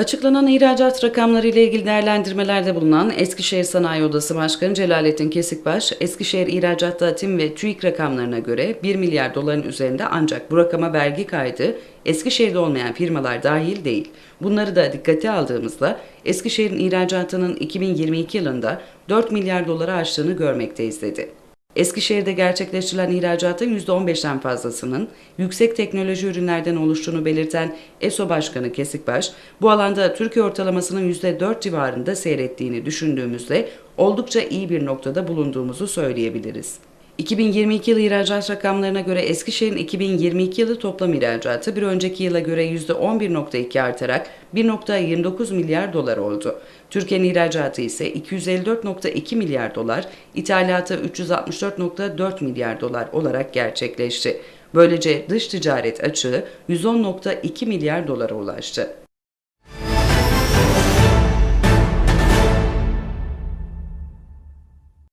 Açıklanan ihracat rakamları ile ilgili değerlendirmelerde bulunan Eskişehir Sanayi Odası Başkanı Celalettin Kesikbaş, Eskişehir ihracatta TİM ve TÜİK rakamlarına göre 1 milyar doların üzerinde ancak bu rakama vergi kaydı Eskişehir'de olmayan firmalar dahil değil. Bunları da dikkate aldığımızda Eskişehir'in ihracatının 2022 yılında 4 milyar doları aştığını görmekteyiz dedi. Eskişehir'de gerçekleştirilen ihracatın %15'ten fazlasının yüksek teknoloji ürünlerden oluştuğunu belirten ESO Başkanı Kesikbaş, bu alanda Türkiye ortalamasının %4 civarında seyrettiğini düşündüğümüzde oldukça iyi bir noktada bulunduğumuzu söyleyebiliriz. 2022 yılı ihracat rakamlarına göre Eskişehir'in 2022 yılı toplam ihracatı bir önceki yıla göre %11.2 artarak 1.29 milyar dolar oldu. Türkiye'nin ihracatı ise 254.2 milyar dolar, ithalatı 364.4 milyar dolar olarak gerçekleşti. Böylece dış ticaret açığı 110.2 milyar dolara ulaştı.